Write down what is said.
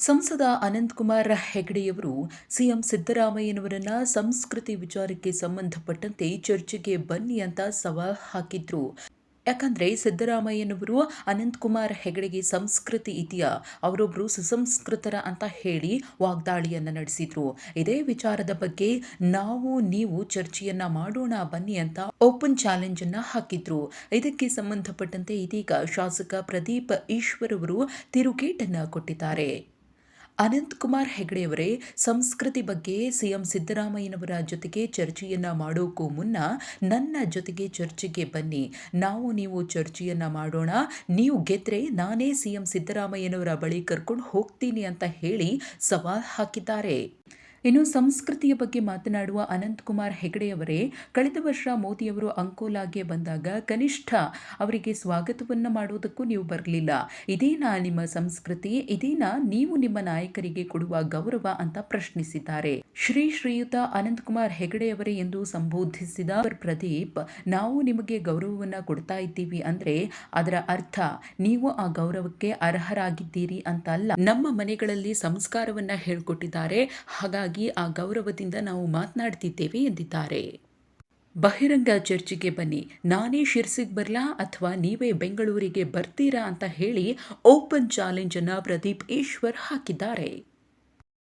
ಸಂಸದ ಅನಂತಕುಮಾರ್ ಹೆಗಡೆಯವರು ಸಿಎಂ ಸಿದ್ದರಾಮಯ್ಯನವರನ್ನ ಸಂಸ್ಕೃತಿ ವಿಚಾರಕ್ಕೆ ಸಂಬಂಧಪಟ್ಟಂತೆ ಚರ್ಚೆಗೆ ಬನ್ನಿ ಅಂತ ಸವಾಲ್ ಹಾಕಿದ್ರು. ಯಾಕಂದ್ರೆ ಸಿದ್ದರಾಮಯ್ಯನವರು ಅನಂತಕುಮಾರ್ ಹೆಗಡೆಗೆ ಸಂಸ್ಕೃತಿ ಇದೆಯಾ? ಅವರೊಬ್ಬರು ಸುಸಂಸ್ಕೃತರ ಅಂತ ಹೇಳಿ ವಾಗ್ದಾಳಿಯನ್ನ ನಡೆಸಿದ್ರು. ಇದೇ ವಿಚಾರದ ಬಗ್ಗೆ ನಾವು, ನೀವು ಚರ್ಚೆಯನ್ನು ಮಾಡೋಣ, ಬನ್ನಿ ಅಂತ ಓಪನ್ ಚಾಲೆಂಜನ್ನು ಹಾಕಿದ್ರು. ಇದಕ್ಕೆ ಸಂಬಂಧಪಟ್ಟಂತೆ ಇದೀಗ ಶಾಸಕ ಪ್ರದೀಪ್ ಈಶ್ವರ್ ಅವರು ತಿರುಗೇಟನ್ನ ಕೊಟ್ಟಿದ್ದಾರೆ. ಅನಂತಕುಮಾರ್ ಹೆಗಡೆಯವರೇ ಸಂಸ್ಕೃತಿ ಬಗ್ಗೆ ಸಿಎಂ ಸಿದ್ದರಾಮಯ್ಯನವರ ಜೊತೆಗೆ ಚರ್ಚೆಯನ್ನ ಮಾಡೋಕ್ಕೂ ಮುನ್ನ ನನ್ನ ಜೊತೆಗೆ ಚರ್ಚೆಗೆ ಬನ್ನಿ. ನಾವು ನೀವು ಚರ್ಚೆಯನ್ನ ಮಾಡೋಣ. ನೀವು ಗೆದ್ರೆ ನಾನೇ ಸಿಎಂ ಸಿದ್ದರಾಮಯ್ಯನವರ ಬಳಿ ಕರ್ಕೊಂಡು ಹೋಗ್ತೀನಿ ಅಂತ ಹೇಳಿ ಸವಾಲ್ ಹಾಕಿದ್ದಾರೆ. ಇನ್ನು ಸಂಸ್ಕೃತಿಯ ಬಗ್ಗೆ ಮಾತನಾಡುವ ಅನಂತಕುಮಾರ್ ಹೆಗಡೆಯವರೇ, ಕಳೆದ ವರ್ಷ ಮೋದಿಯವರು ಅಂಕೋಲಾಗೆ ಬಂದಾಗ ಕನಿಷ್ಠ ಅವರಿಗೆ ಸ್ವಾಗತವನ್ನು ಮಾಡುವುದಕ್ಕೂ ನೀವು ಬರಲಿಲ್ಲ. ಇದೇನಾ ನಿಮ್ಮ ಸಂಸ್ಕೃತಿ? ಇದೇನಾ ನೀವು ನಿಮ್ಮ ನಾಯಕರಿಗೆ ಕೊಡುವ ಗೌರವ ಅಂತ ಪ್ರಶ್ನಿಸಿದ್ದಾರೆ. ಶ್ರೀ ಶ್ರೀಯುತ ಅನಂತಕುಮಾರ್ ಹೆಗಡೆಯವರೇ ಎಂದು ಸಂಬೋಧಿಸಿದ ಪ್ರದೀಪ್, ನಾವು ನಿಮಗೆ ಗೌರವವನ್ನು ಕೊಡ್ತಾ ಇದ್ದೀವಿ ಅಂದ್ರೆ ಅದರ ಅರ್ಥ, ನೀವು ಆ ಗೌರವಕ್ಕೆ ಅರ್ಹರಾಗಿದ್ದೀರಿ ಅಂತ ಅಲ್ಲ ನಮ್ಮ ಮನೆಗಳಲ್ಲಿ ಸಂಸ್ಕಾರವನ್ನ ಹೇಳ್ಕೊಟ್ಟಿದ್ದಾರೆ. ಹಾಗಾಗಿ ಆ ಗೌರವದಿಂದ ನಾವು ಮಾತನಾಡ್ತಿದ್ದೇವೆ ಎಂದಿದ್ದಾರೆ. ಬಹಿರಂಗ ಚರ್ಚೆಗೆ ಬನ್ನಿ. ನಾನೇ ಶಿರ್ಸಿಗೆ ಬರಲಾ ಅಥವಾ ನೀವೇ ಬೆಂಗಳೂರಿಗೆ ಬರ್ತೀರಾ ಅಂತ ಹೇಳಿ ಓಪನ್ ಚಾಲೆಂಜ್ ಅನ್ನ ಪ್ರದೀಪ್ ಈಶ್ವರ್ ಹಾಕಿದ್ದಾರೆ.